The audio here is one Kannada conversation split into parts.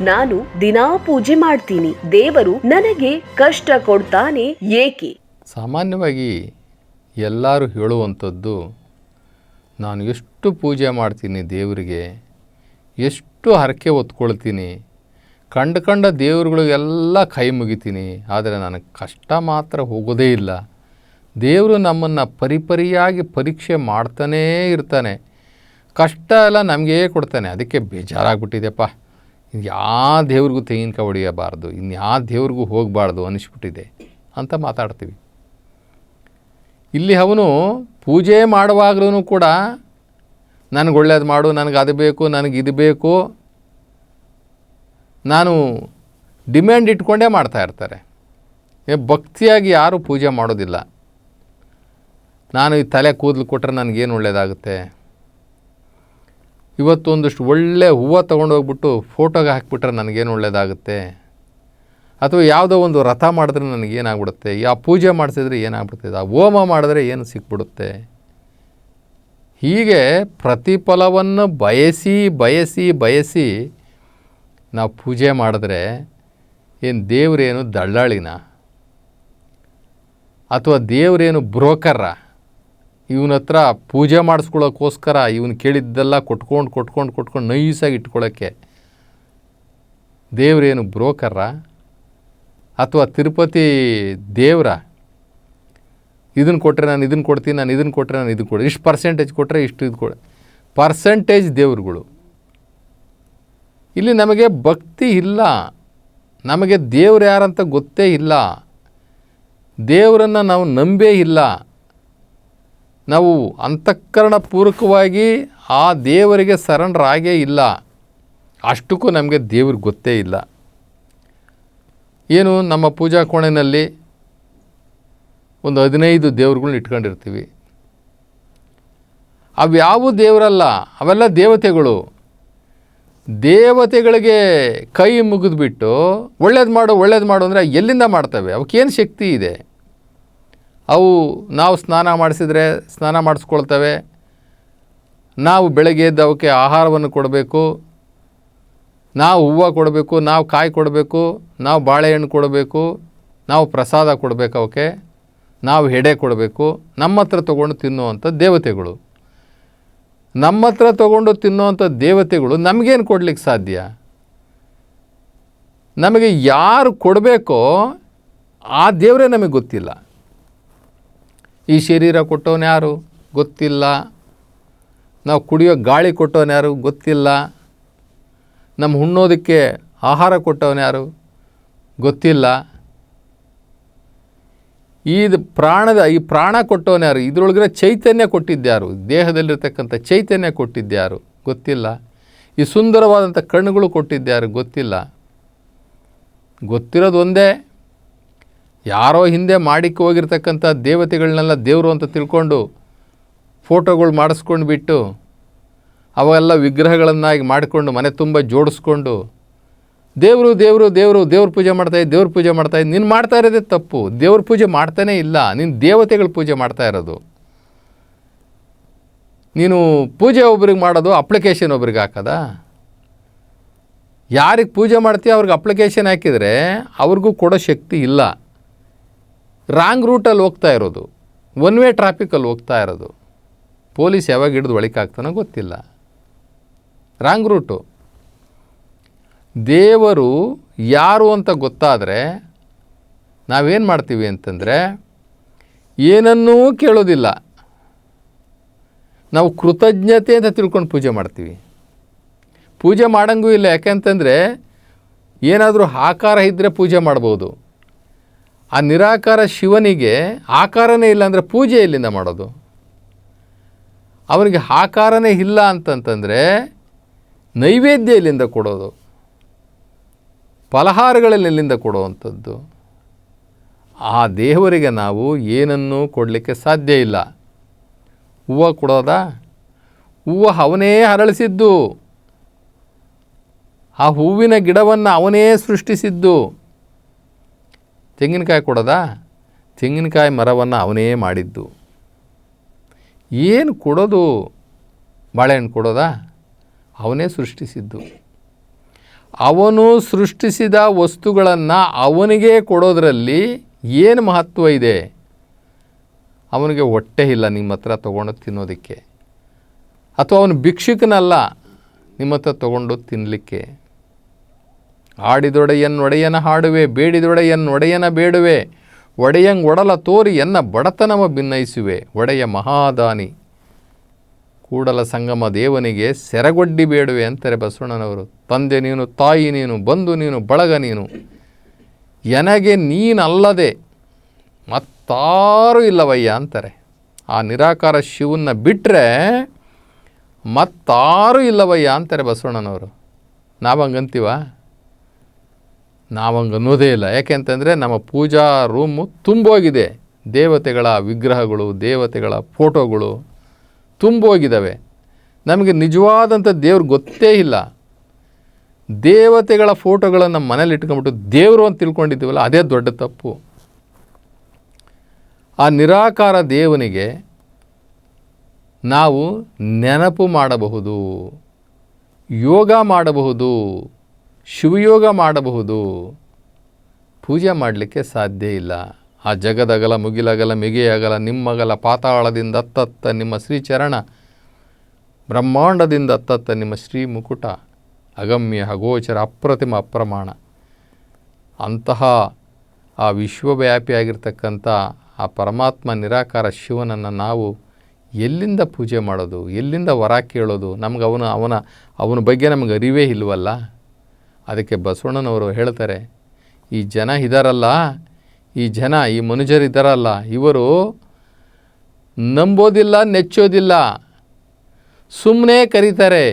ನಾನು ದಿನಾ ಪೂಜೆ ಮಾಡ್ತೀನಿ. ದೇವರು ನನಗೆ ಕಷ್ಟ ಕೊಡ್ತಾನೆ ಏಕೆ? ಸಾಮಾನ್ಯವಾಗಿ ಎಲ್ಲರೂ ಹೇಳುವಂಥದ್ದು, ನಾನು ಎಷ್ಟು ಪೂಜೆ ಮಾಡ್ತೀನಿ ದೇವರಿಗೆ, ಎಷ್ಟು ಹರಕೆ ಹೊತ್ಕೊಳ್ತೀನಿ, ಕಂಡು ಕಂಡ ದೇವರುಗಳಿಗೆಲ್ಲ ಕೈ ಮುಗಿತೀನಿ, ಆದರೆ ನನಗೆ ಕಷ್ಟ ಮಾತ್ರ ಹೋಗೋದೇ ಇಲ್ಲ. ದೇವರು ನಮ್ಮನ್ನು ಪರಿಪರಿಯಾಗಿ ಪರೀಕ್ಷೆ ಮಾಡ್ತಾನೇ ಇರ್ತಾನೆ. ಕಷ್ಟ ಎಲ್ಲ ನಮಗೇ ಕೊಡ್ತಾನೆ. ಅದಕ್ಕೆ ಬೇಜಾರಾಗ್ಬಿಟ್ಟಿದೆಪ್ಪ. ಯಾವ ದೇವ್ರಿಗೂ ತೆಂಗಿನಕಾಯಿ ಹೊಡೆಯಬಾರ್ದು ಇನ್ಯಾವ ದೇವ್ರಿಗೂ ಹೋಗಬಾರ್ದು ಅನಿಸ್ಬಿಟ್ಟಿದೆ ಅಂತ ಮಾತಾಡ್ತೀವಿ. ಇಲ್ಲಿ ಅವನು ಪೂಜೆ ಮಾಡುವಾಗಲೂ ಕೂಡ ನನಗೆ ಒಳ್ಳೇದು ಮಾಡು, ನನಗೆ ಅದು ಬೇಕು, ನನಗೆ ಇದು ಬೇಕು ನಾನು ಡಿಮ್ಯಾಂಡ್ ಇಟ್ಕೊಂಡೇ ಮಾಡ್ತಾ ಇರ್ತಾರೆ. ಏ, ಭಕ್ತಿಯಾಗಿ ಯಾರೂ ಪೂಜೆ ಮಾಡೋದಿಲ್ಲ. ನಾನು ಈ ತಲೆ ಕೂದಲು ಕೊಟ್ಟರೆ ನನಗೇನು ಒಳ್ಳೆಯದಾಗುತ್ತೆ ಇವತ್ತು ಒಂದಷ್ಟು ಒಳ್ಳೆ ಹೂವು ತೊಗೊಂಡೋಗ್ಬಿಟ್ಟು ಫೋಟೋಗೆ ಹಾಕಿಬಿಟ್ರೆ ನನಗೇನು ಒಳ್ಳೆಯದಾಗುತ್ತೆ ಅಥವಾ ಯಾವುದೋ ಒಂದು ರಥ ಮಾಡಿದ್ರೆ ನನಗೇನಾಗ್ಬಿಡುತ್ತೆ? ಯಾವ ಪೂಜೆ ಮಾಡಿಸಿದ್ರೆ ಏನಾಗ್ಬಿಡ್ತದೆ ಆ ಹೋಮ ಮಾಡಿದ್ರೆ ಏನು ಸಿಕ್ಬಿಡುತ್ತೆ? ಹೀಗೆ ಪ್ರತಿಫಲವನ್ನು ಬಯಸಿ ಬಯಸಿ ಬಯಸಿ ನಾವು ಪೂಜೆ ಮಾಡಿದ್ರೆ ಏನು ದೇವರೇನು ದಳ್ಳಾಳಿನ? ಅಥವಾ ದೇವರೇನು ಬ್ರೋಕರ್ರ? ಇವನ ಹತ್ರ ಪೂಜೆ ಮಾಡಿಸ್ಕೊಳ್ಳೋಕ್ಕೋಸ್ಕರ ಇವನು ಕೇಳಿದ್ದೆಲ್ಲ ಕೊಟ್ಕೊಂಡು ಕೊಟ್ಕೊಂಡು ಕೊಟ್ಕೊಂಡು ನೈಸಾಗಿ ಇಟ್ಕೊಳ್ಳೋಕ್ಕೆ ದೇವರೇನು ಬ್ರೋಕರ್ರ ಅಥವಾ ತಿರುಪತಿ ದೇವರ? ಇದನ್ನು ಕೊಟ್ಟರೆ ನಾನು ಇದನ್ನು ಕೊಡ್ತೀನಿ, ನಾನು ಇದನ್ನು ಕೊಟ್ಟರೆ ನಾನು ಇದನ್ನು ಕೊಡಿ ಇಷ್ಟು ಪರ್ಸೆಂಟೇಜ್ ಕೊಟ್ಟರೆ ಇಷ್ಟು ಇದು ಕೊಡಿ. ಪರ್ಸೆಂಟೇಜ್ ದೇವ್ರುಗಳು. ಇಲ್ಲಿ ನಮಗೆ ಭಕ್ತಿ ಇಲ್ಲ. ನಮಗೆ ದೇವ್ರು ಯಾರಂತ ಗೊತ್ತೇ ಇಲ್ಲ. ದೇವರನ್ನು ನಾವು ನಂಬೇ ಇಲ್ಲ. ನಾವು ಅಂತಃಕರಣ ಪೂರ್ವಕವಾಗಿ ಆ ದೇವರಿಗೆ ಸರಣರಾಗೇ ಇಲ್ಲ. ಅಷ್ಟಕ್ಕೂ ನಮಗೆ ದೇವ್ರಿಗೆ ಗೊತ್ತೇ ಇಲ್ಲ. ಏನು ನಮ್ಮ ಪೂಜಾ ಕೋಣೆಯಲ್ಲಿ ಒಂದು ಹದಿನೈದು ದೇವ್ರುಗಳ್ನ ಇಟ್ಕೊಂಡಿರ್ತೀವಿ. ಅವ್ಯಾವು ದೇವರಲ್ಲ, ಅವೆಲ್ಲ ದೇವತೆಗಳು. ದೇವತೆಗಳಿಗೆ ಕೈ ಮುಗಿದ್ಬಿಟ್ಟು ಒಳ್ಳೇದು ಮಾಡು ಒಳ್ಳೇದು ಮಾಡು ಅಂದರೆ ಎಲ್ಲಿಂದ ಮಾಡ್ತವೆ? ಅವಕ್ಕೇನು ಶಕ್ತಿ ಇದೆ? ಅವು ನಾವು ಸ್ನಾನ ಮಾಡಿಸಿದರೆ ಸ್ನಾನ ಮಾಡಿಸ್ಕೊಳ್ತವೆ. ನಾವು ಬೆಳಗ್ಗೆ ಎದ್ದು ಅವಕ್ಕೆ ಆಹಾರವನ್ನು ಕೊಡಬೇಕು. ನಾವು ಹೂವು ಕೊಡಬೇಕು, ನಾವು ಕಾಯಿ ಕೊಡಬೇಕು, ನಾವು ಬಾಳೆಹಣ್ಣು ಕೊಡಬೇಕು, ನಾವು ಪ್ರಸಾದ ಕೊಡಬೇಕು ಅವಕ್ಕೆ, ನಾವು ಹೆಡೆ ಕೊಡಬೇಕು ನಮ್ಮ ಹತ್ರ ತೊಗೊಂಡು ತಿನ್ನುವಂಥ ದೇವತೆಗಳು. ನಮ್ಮ ಹತ್ರ ತೊಗೊಂಡು ತಿನ್ನುವಂಥ ದೇವತೆಗಳು ನಮಗೇನು ಕೊಡ್ಲಿಕ್ಕೆ ಸಾಧ್ಯ? ನಮಗೆ ಯಾರು ಕೊಡಬೇಕೋ ಆ ದೇವರೇ ನಮಗೆ ಗೊತ್ತಿಲ್ಲ. ಈ ಶರೀರ ಕೊಟ್ಟವನು ಯಾರು? ಗೊತ್ತಿಲ್ಲ. ನಾವು ಕುಡಿಯೋ ಗಾಳಿ ಕೊಟ್ಟವನು ಯಾರು? ಗೊತ್ತಿಲ್ಲ. ನಮ್ಮ ಉಣ್ಣೋದಕ್ಕೆ ಆಹಾರ ಕೊಟ್ಟವನು ಯಾರು? ಗೊತ್ತಿಲ್ಲ. ಈ ಪ್ರಾಣದ, ಈ ಪ್ರಾಣ ಕೊಟ್ಟವನು ಯಾರು? ಇದರೊಳಗಿರೋ ಚೈತನ್ಯ ಕೊಟ್ಟಿದ್ದ್ಯಾರು ದೇಹದಲ್ಲಿರ್ತಕ್ಕಂಥ ಚೈತನ್ಯ ಕೊಟ್ಟಿದ್ದ್ಯಾರು ಗೊತ್ತಿಲ್ಲ. ಈ ಸುಂದರವಾದಂಥ ಕಣ್ಣುಗಳು ಕೊಟ್ಟಿದ್ದ್ಯಾರು ಗೊತ್ತಿಲ್ಲ. ಗೊತ್ತಿರೋದು ಒಂದೇ. ಯಾರೋ ಹಿಂದೆ ಮಾಡಿಕ್ಕೆ ಹೋಗಿರ್ತಕ್ಕಂಥ ದೇವತೆಗಳನ್ನೆಲ್ಲ ದೇವರು ಅಂತ ತಿಳ್ಕೊಂಡು ಫೋಟೋಗಳು ಮಾಡಿಸ್ಕೊಂಡು ಬಿಟ್ಟು ಅವೆಲ್ಲ ವಿಗ್ರಹಗಳನ್ನಾಗಿ ಮಾಡಿಕೊಂಡು ಮನೆ ತುಂಬ ಜೋಡಿಸ್ಕೊಂಡು ದೇವರು ದೇವರು ದೇವರು, ದೇವ್ರ ಪೂಜೆ ಮಾಡ್ತಾಯಿದ್ದೆ ದೇವ್ರ ಪೂಜೆ ಮಾಡ್ತಾಯಿದ್ದು ನೀನು ಮಾಡ್ತಾ ಇರೋದೇ ತಪ್ಪು. ದೇವ್ರ ಪೂಜೆ ಮಾಡ್ತಾನೇ ಇಲ್ಲ. ನೀನು ದೇವತೆಗಳ ಪೂಜೆ ಮಾಡ್ತಾ ಇರೋದು. ನೀನು ಪೂಜೆ ಒಬ್ರಿಗೆ ಮಾಡೋದು, ಅಪ್ಲಿಕೇಶನ್ ಒಬ್ರಿಗೆ ಹಾಕೋದಾ? ಯಾರಿಗೆ ಪೂಜೆ ಮಾಡ್ತೀಯ ಅವ್ರಿಗೆ ಅಪ್ಲಿಕೇಶನ್ ಹಾಕಿದರೆ ಅವ್ರಿಗೂ ಕೊಡೋ ಶಕ್ತಿ ಇಲ್ಲ. ರಾಂಗ್ ರೂಟಲ್ಲಿ ಹೋಗ್ತಾ ಇರೋದು. ಒನ್ ವೇ ಟ್ರಾಫಿಕಲ್ಲಿ ಹೋಗ್ತಾ ಇರೋದು. ಪೊಲೀಸ್ ಯಾವಾಗ ಹಿಡಿದು ಒಳಕಾಗ್ತಾನೋ ಗೊತ್ತಿಲ್ಲ. Wrong route. ದೇವರು ಯಾರು ಅಂತ ಗೊತ್ತಾದರೆ ನಾವೇನು ಮಾಡ್ತೀವಿ ಅಂತಂದರೆ ಏನನ್ನೂ ಕೇಳೋದಿಲ್ಲ. ನಾವು ಕೃತಜ್ಞತೆ ಅಂತ ತಿಳ್ಕೊಂಡು ಪೂಜೆ ಮಾಡ್ತೀವಿ. ಪೂಜೆ ಮಾಡಂಗೂ ಇಲ್ಲ ಯಾಕೆಂತಂದರೆ ಏನಾದರೂ ಆಕಾರ ಇದ್ದರೆ ಪೂಜೆ ಮಾಡ್ಬೋದು. ಆ ನಿರಾಕಾರ ಶಿವನಿಗೆ ಆಕಾರನೇ ಇಲ್ಲ ಅಂದರೆ ಪೂಜೆ ಎಲ್ಲಿಂದ ಮಾಡೋದು? ಅವನಿಗೆ ಆಕಾರನೇ ಇಲ್ಲ ಅಂತಂತಂದರೆ ನೈವೇದ್ಯ ಎಲ್ಲಿಂದ ಕೊಡೋದು? ಫಲಹಾರಗಳಲ್ಲಿ ಎಲ್ಲಿಂದ ಕೊಡುವಂಥದ್ದು? ಆ ದೇವರಿಗೆ ನಾವು ಏನನ್ನೂ ಕೊಡಲಿಕ್ಕೆ ಸಾಧ್ಯ ಇಲ್ಲ. ಹೂವು ಕೊಡೋದಾ? ಹೂವು ಅವನೇ ಅರಳಿಸಿದ್ದು. ಆ ಹೂವಿನ ಗಿಡವನ್ನು ಅವನೇ ಸೃಷ್ಟಿಸಿದ್ದು. ತೆಂಗಿನಕಾಯಿ ಕೊಡೋದಾ? ತೆಂಗಿನಕಾಯಿ ಮರವನ್ನು ಅವನೇ ಮಾಡಿದ್ದು. ಏನು ಕೊಡೋದು? ಬಾಳೆಹಣ್ಣು ಕೊಡೋದಾ? ಅವನೇ ಸೃಷ್ಟಿಸಿದ್ದು. ಅವನು ಸೃಷ್ಟಿಸಿದ ವಸ್ತುಗಳನ್ನು ಅವನಿಗೆ ಕೊಡೋದ್ರಲ್ಲಿ ಏನು ಮಹತ್ವ ಇದೆ? ಅವನಿಗೆ ಹೊಟ್ಟೆ ಇಲ್ಲ ನಿಮ್ಮ ಹತ್ರ ತೊಗೊಂಡು ತಿನ್ನೋದಕ್ಕೆ. ಅಥವಾ ಅವನು ಭಿಕ್ಷುಕನಲ್ಲ ನಿಮ್ಮ ಹತ್ರ ತೊಗೊಂಡು ತಿನ್ನಲಿಕ್ಕೆ ಆಡಿದೊಡೆಯನ್ ಒಡೆಯನ ಹಾಡುವೆ, ಬೇಡಿದೊಡೆಯನ್ ಒಡೆಯನ ಬೇಡುವೆ. ಒಡೆಯಂಗ್ ಒಡಲ ತೋರಿ ಎನ್ನ ಬಡತನವ ಭಿನ್ನಯಿಸುವೆ ಒಡೆಯ ಮಹಾದಾನಿ. ಕೂಡಲ ಸಂಗಮ ದೇವನಿಗೆ ಸೆರಗೊಡ್ಡಿ ಬೇಡುವೆ ಅಂತಾರೆ ಬಸವಣ್ಣನವರು. ತಂದೆ ನೀನು, ತಾಯಿ ನೀನು, ಬಂಧು ನೀನು, ಬಳಗ ನೀನು. ಎನಗೆ ನೀನಲ್ಲದೆ ಮತ್ತಾರೂ ಇಲ್ಲವಯ್ಯ ಅಂತಾರೆ. ಆ ನಿರಾಕಾರ ಶಿವನ್ನ ಬಿಟ್ಟರೆ ಮತ್ತಾರೂ ಇಲ್ಲವಯ್ಯ ಅಂತಾರೆ ಬಸವಣ್ಣನವರು. ನಾವು ಹಂಗಂತೀವ? ನಾವು ಹಂಗೆ ಅನ್ನೋದೇ ಇಲ್ಲ ಯಾಕೆಂತಂದರೆ ನಮ್ಮ ಪೂಜಾ ರೂಮು ತುಂಬೋಗಿದೆ. ದೇವತೆಗಳ ವಿಗ್ರಹಗಳು, ದೇವತೆಗಳ ಫೋಟೋಗಳು ತುಂಬೋಗಿದ್ದಾವೆ ನಮಗೆ ನಿಜವಾದಂಥ ದೇವ್ರು ಗೊತ್ತೇ ಇಲ್ಲ. ದೇವತೆಗಳ ಫೋಟೋಗಳನ್ನು ಮನೇಲಿ ಇಟ್ಕೊಂಡ್ಬಿಟ್ಟು ದೇವರು ಅಂತ ತಿಳ್ಕೊಂಡಿದ್ದೀವಲ್ಲ, ಅದೇ ದೊಡ್ಡ ತಪ್ಪು. ಆ ನಿರಾಕಾರ ದೇವನಿಗೆ ನಾವು ನೆನಪು ಮಾಡಬಹುದು, ಯೋಗ ಮಾಡಬಹುದು ಶಿವಯೋಗ ಮಾಡಬಹುದು. ಪೂಜೆ ಮಾಡಲಿಕ್ಕೆ ಸಾಧ್ಯ ಇಲ್ಲ. ಆ ಜಗದಗಲ, ಮುಗಿಲಗಲ, ಮಿಗೆಯಗಲ, ನಿಮ್ಮಗಲ, ಪಾತಾಳದಿಂದ ಅತ್ತತ್ತ ನಿಮ್ಮ ಶ್ರೀಚರಣ, ಬ್ರಹ್ಮಾಂಡದಿಂದ ಅತ್ತತ್ತ ನಿಮ್ಮ ಶ್ರೀ ಮುಕುಟ, ಅಗಮ್ಯ, ಅಗೋಚರ, ಅಪ್ರತಿಮ, ಅಪ್ರಮಾಣ. ಅಂತಹ ಆ ವಿಶ್ವವ್ಯಾಪಿಯಾಗಿರ್ತಕ್ಕಂಥ ಆ ಪರಮಾತ್ಮ ನಿರಾಕಾರ ಶಿವನನ್ನು ನಾವು ಎಲ್ಲಿಂದ ಪೂಜೆ ಮಾಡೋದು, ಎಲ್ಲಿಂದ ವರ ಕೇಳೋದು, ನಮ್ಗೆ ಅವನ ಅವನ ಅವನ ಬಗ್ಗೆ ನಮಗೆ ಅರಿವೇ ಇಲ್ವಲ್ಲ? ಅದಕ್ಕೆ ಬಸವಣ್ಣನವರು ಹೇಳ್ತಾರೆ, ಈ ಜನ ಇದಾರಲ್ಲ, ಈ ಜನ, ಈ ಮನುಜರಿದ್ದಾರಲ್ಲ ಇವರು ನಂಬೋದಿಲ್ಲ, ನೆಚ್ಚೋದಿಲ್ಲ ಸುಮ್ಮನೆ ಕರೀತಾರೆ.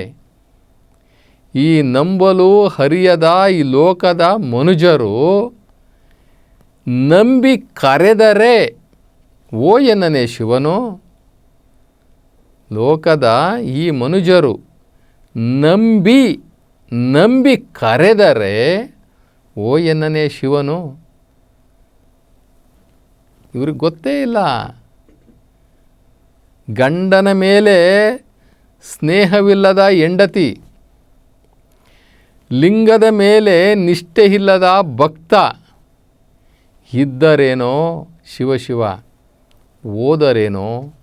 ಈ ನಂಬಲು ಹರಿಯದ, ಈ ಲೋಕದ ಮನುಜರು ನಂಬಿ ಕರೆದರೆ, ಓ ಎನ್ನನೆ ಶಿವನು, ಲೋಕದ ಈ ಮನುಜರು ನಂಬಿ ನಂಬಿ ಕರೆದರೆ, ಓ ಎನ್ನನೇ ಶಿವನು. ಇವ್ರಿಗೆ ಗೊತ್ತೇ ಇಲ್ಲ. ಗಂಡನ ಮೇಲೆ ಸ್ನೇಹವಿಲ್ಲದ ಹೆಂಡತಿ, ಲಿಂಗದ ಮೇಲೆ ನಿಷ್ಠೆ ಇಲ್ಲದ ಭಕ್ತ ಇದ್ದರೇನೋ ಶಿವಶಿವ ಶಿವ, ಓದರೇನೋ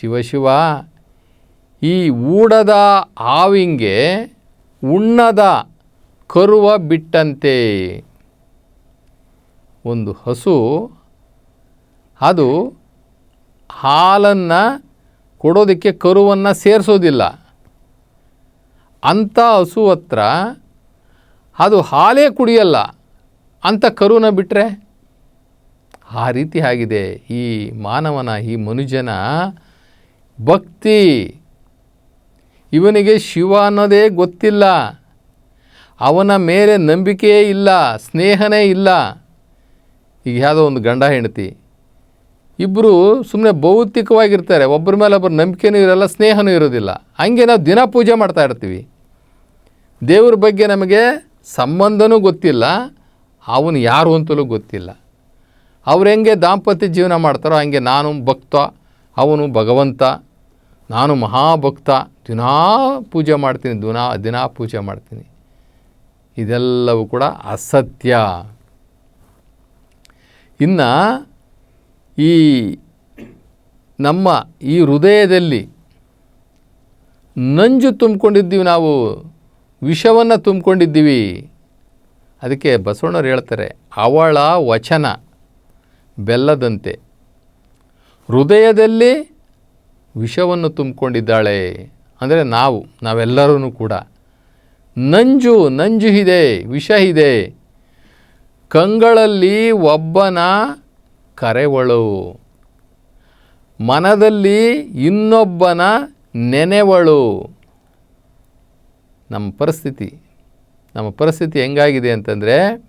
ಶಿವ ಶಿವ. ಈ ಊಡದ ಆವಿಂಗೆ ಉಣ್ಣದ ಕರುವ ಬಿಟ್ಟಂತೆ. ಒಂದು ಹಸು, ಅದು ಹಾಲನ್ನು ಕೊಡೋದಕ್ಕೆ ಕರುವನ್ನು ಸೇರಿಸೋದಿಲ್ಲ. ಅಂಥ ಹಸು ಹತ್ರ ಅದು ಹಾಲೇ ಕುಡಿಯಲ್ಲ ಅಂಥ ಕರುವನ್ನ ಬಿಟ್ಟರೆ ಆ ರೀತಿ ಆಗಿದೆ. ಈ ಮಾನವನ, ಈ ಮನುಜನ ಭಕ್ತಿ. ಇವನಿಗೆ ಶಿವ ಅನ್ನೋದೇ ಗೊತ್ತಿಲ್ಲ. ಅವನ ಮೇಲೆ ನಂಬಿಕೆಯೇ ಇಲ್ಲ, ಸ್ನೇಹನೇ ಇಲ್ಲ. ಈಗ ಯಾವುದೋ ಒಂದು ಗಂಡ ಹೆಂಡತಿ. ಇಬ್ಬರು ಸುಮ್ಮನೆ ಭೌತಿಕವಾಗಿರ್ತಾರೆ. ಒಬ್ಬರ ಮೇಲೆ ಒಬ್ಬರು ನಂಬಿಕೆನೂ ಇರೋಲ್ಲ, ಸ್ನೇಹನೂ ಇರೋದಿಲ್ಲ ಹಂಗೆ ನಾವು ದಿನ ಪೂಜೆ ಮಾಡ್ತಾ ಇರ್ತೀವಿ. ದೇವ್ರ ಬಗ್ಗೆ ನಮಗೆ ಸಂಬಂಧನೂ ಗೊತ್ತಿಲ್ಲ, ಅವನು ಯಾರು ಅಂತಲೂ ಗೊತ್ತಿಲ್ಲ. ಅವ್ರು ಹೆಂಗೆ ದಾಂಪತ್ಯ ಜೀವನ ಮಾಡ್ತಾರೋ ಹಂಗೆ ನಾನು ಭಕ್ತ, ಅವನು ಭಗವಂತ. ನಾನು ಮಹಾಭಕ್ತ, ದಿನಾ ಪೂಜೆ ಮಾಡ್ತೀನಿ, ದಿನಾ ದಿನಾ ಪೂಜೆ ಮಾಡ್ತೀನಿ. ಇದೆಲ್ಲವೂ ಕೂಡ ಅಸತ್ಯ. ಇನ್ನು ಈ ನಮ್ಮ ಈ ಹೃದಯದಲ್ಲಿ ನಂಜು ತುಂಬಿಕೊಂಡಿದ್ದೀವಿ ನಾವು, ವಿಷವನ್ನು ತುಂಬಿಕೊಂಡಿದ್ದೀವಿ. ಅದಕ್ಕೆ ಬಸವಣ್ಣವ್ರು ಹೇಳ್ತಾರೆ, ಅವಳ ವಚನ ಬೆಲ್ಲದಂತೆ. ಹೃದಯದಲ್ಲಿ ವಿಷವನ್ನು ತುಂಬಿಕೊಂಡಿದ್ದಾಳೆ. ಅಂದರೆ ನಾವು ನಾವೆಲ್ಲರೂ ಕೂಡ. ನಂಜು ನಂಜು ಇದೆ ವಿಷ ಇದೆ ಕಂಗಳಲ್ಲಿ ಒಬ್ಬನ ಕರೆವಳು. ಮನದಲ್ಲಿ ಇನ್ನೊಬ್ಬನ ನೆನೆವಳು. ನಮ್ಮ ಪರಿಸ್ಥಿತಿ ನಮ್ಮ ಪರಿಸ್ಥಿತಿ ಹೆಂಗಾಗಿದೆ ಅಂತಂದರೆ,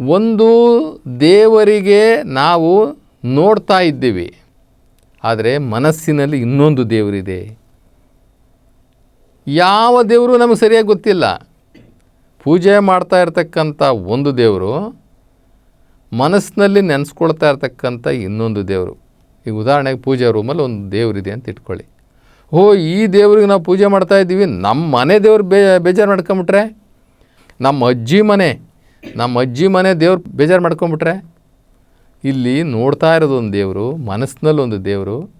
ಒಂದು ದೇವರಿಗೆ ನಾವು ನೋಡ್ತಾ ಇದ್ದೀವಿ. ಆದರೆ ಮನಸ್ಸಿನಲ್ಲಿ ಇನ್ನೊಂದು ದೇವರಿದೆ. ಯಾವ ದೇವರು ನಮಗೆ ಸರಿಯಾಗಿ ಗೊತ್ತಿಲ್ಲ. ಪೂಜೆ ಮಾಡ್ತಾ ಇರ್ತಕ್ಕಂಥ ಒಂದು ದೇವರು, ಮನಸ್ಸಿನಲ್ಲಿ ನೆನೆಸ್ಕೊಳ್ತಾ ಇರ್ತಕ್ಕಂಥ ಇನ್ನೊಂದು ದೇವರು. ಈಗ ಉದಾಹರಣೆಗೆ ಪೂಜೆ ರೂಮಲ್ಲಿ ಒಂದು ದೇವರಿದೆ ಅಂತ ಇಟ್ಕೊಳ್ಳಿ. ಓ, ಈ ದೇವ್ರಿಗೆ ನಾವು ಪೂಜೆ ಮಾಡ್ತಾ ಇದ್ದೀವಿ. ನಮ್ಮ ಮನೆ ದೇವ್ರು ಬೇ, ಬೇಜಾರು ಮಾಡ್ಕೊಂಬಿಟ್ರೆ? ನಮ್ಮ ಅಜ್ಜಿ ಮನೆ, ನಮ್ಮ ಅಜ್ಜಿ ಮನೆ ದೇವ್ರು ಬೇಜಾರು ಮಾಡ್ಕೊಂಬಿಟ್ರೆ? ಇಲ್ಲಿ ನೋಡ್ತಾ ಇರೋದು ಒಂದು ದೇವರು, ಮನಸ್ಸಿನಲ್ಲಿ ಒಂದು ದೇವರು.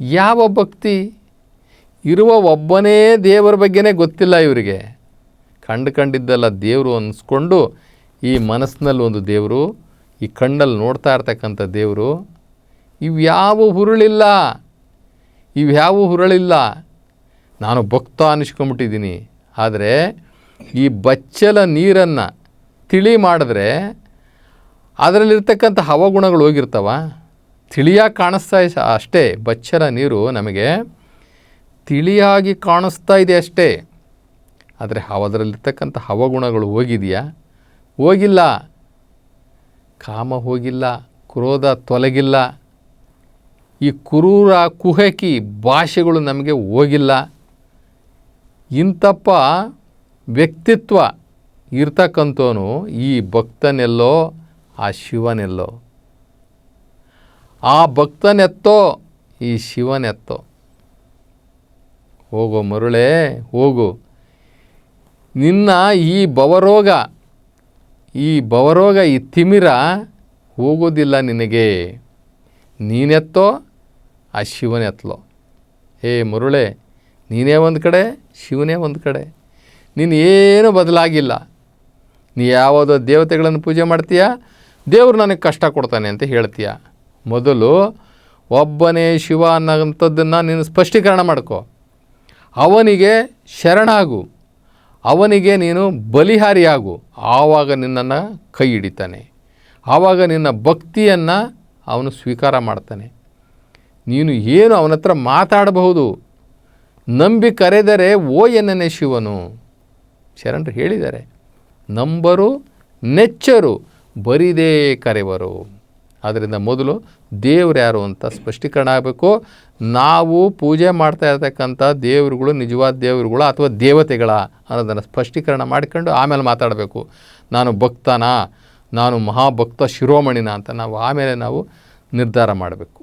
ಯಾವ ಭಕ್ತಿ? ಇರುವ ಒಬ್ಬನೇ ದೇವರ ಬಗ್ಗೆನೇ ಗೊತ್ತಿಲ್ಲ ಇವರಿಗೆ. ಕಂಡು ಕಂಡಿದ್ದಲ್ಲ ದೇವರು ಅನ್ನಿಸ್ಕೊಂಡು ಈ ಮನಸ್ಸಿನಲ್ಲಿ ಒಂದು ದೇವರು, ಈ ಕಣ್ಣಲ್ಲಿ ನೋಡ್ತಾ ಇರ್ತಕ್ಕಂಥ ದೇವರು. ಇವ್ಯಾವ ಹುರುಳಿಲ್ಲ? ಇವ್ಯಾವ ಹುರುಳಿಲ್ಲ? ನಾನು ಭಕ್ತ ಅನ್ನಿಸ್ಕೊಂಬಿಟ್ಟಿದ್ದೀನಿ ಆದರೆ ಈ ಬಚ್ಚಲ ನೀರನ್ನು ತಿಳಿ ಮಾಡಿದ್ರೆ ಅದರಲ್ಲಿರ್ತಕ್ಕಂಥ ಹವಗುಣಗಳು ಹೋಗಿರ್ತಾವ. ತಿಳಿಯಾಗಿ ಕಾಣಿಸ್ತಾ ಅಷ್ಟೇ, ಬಚ್ಚರ ನೀರು ನಮಗೆ ತಿಳಿಯಾಗಿ ಕಾಣಿಸ್ತಾ ಇದೆ ಅಷ್ಟೇ. ಆದರೆ ಅದರಲ್ಲಿರ್ತಕ್ಕಂಥ ಹವಗುಣಗಳು ಹೋಗಿದೆಯಾ? ಹೋಗಿಲ್ಲ. ಕಾಮ ಹೋಗಿಲ್ಲ, ಕ್ರೋಧ ತೊಲಗಿಲ್ಲ. ಈ ಕುರೂರ ಕುಹಕಿ ಭಾಷೆಗಳು ನಮಗೆ ಹೋಗಿಲ್ಲ. ಇಂಥಪ್ಪ ವ್ಯಕ್ತಿತ್ವ ಇರ್ತಕ್ಕಂಥವನು ಈ ಭಕ್ತನೆಲ್ಲೋ ಆ ಶಿವನೆಲ್ಲೋ? ಆ ಭಕ್ತನೆತ್ತೋ? ಈ ಶಿವನೆತ್ತೋ? ಹೋಗೋ ಮರುಳೇ, ಹೋಗು. ನಿನ್ನ ಈ ಭವರೋಗ ಈ ಭವರೋಗ, ಈ ತಿಮಿರ ಹೋಗೋದಿಲ್ಲ ನಿನಗೆ. ನೀನೆತ್ತೋ? ಆ ಶಿವನೆತ್ತಲೋ? ಏ ಮರುಳೆ, ನೀನೇ ಒಂದು ಕಡೆ, ಶಿವನೇ ಒಂದು ಕಡೆ. ನೀನು ಏನೂ ಬದಲಾಗಿಲ್ಲ. ನೀ ಯಾವುದೋ ದೇವತೆಗಳನ್ನು ಪೂಜೆ ಮಾಡ್ತೀಯ? ದೇವ್ರು ನನಗೆ ಕಷ್ಟ ಕೊಡ್ತಾನೆ ಅಂತ ಹೇಳ್ತೀಯ. ಮೊದಲು ಒಬ್ಬನೇ ಶಿವ ಅನ್ನೋಂಥದ್ದನ್ನು ನೀನು ಸ್ಪಷ್ಟೀಕರಣ ಮಾಡ್ಕೋ. ಅವನಿಗೆ ಶರಣಾಗು. ಅವನಿಗೆ ನೀನು ಬಲಿಹಾರಿಯಾಗು. ಆವಾಗ ನಿನ್ನನ್ನು ಕೈ ಹಿಡಿತಾನೆ. ಆವಾಗ ನಿನ್ನ ಭಕ್ತಿಯನ್ನು ಅವನು ಸ್ವೀಕಾರ ಮಾಡ್ತಾನೆ. ನೀನು ಏನು ಅವನ ಹತ್ರ ಮಾತಾಡಬಹುದು? ನಂಬಿ ಕರೆದರೆ ಓ ಎನ್ನನೆ ಶಿವನು. ಶರಣರು ಹೇಳಿದ್ದಾರೆ. ನಂಬರು, ನೆಚ್ಚರು. ಬರಿದೇ ಕರೆವರು. ಆದ್ದರಿಂದ ಮೊದಲು ದೇವ್ರು ಯಾರು ಅಂತ ಸ್ಪಷ್ಟೀಕರಣ ಆಗಬೇಕು. ನಾವು ಪೂಜೆ ಮಾಡ್ತಾ ಇರ್ತಕ್ಕಂಥ ದೇವರುಗಳು, ನಿಜವಾದ ದೇವರುಗಳ ಅಥವಾ ದೇವತೆಗಳ ಅನ್ನೋದನ್ನು ಸ್ಪಷ್ಟೀಕರಣ ಮಾಡ್ಕೊಂಡು ಆಮೇಲೆ ಮಾತಾಡಬೇಕು. ನಾನು ಭಕ್ತನಾ? ನಾನು ಮಹಾಭಕ್ತ ಶಿರೋಮಣಿನ ಅಂತ ನಾವು ಆಮೇಲೆ ನಾವು ನಿರ್ಧಾರ ಮಾಡಬೇಕು.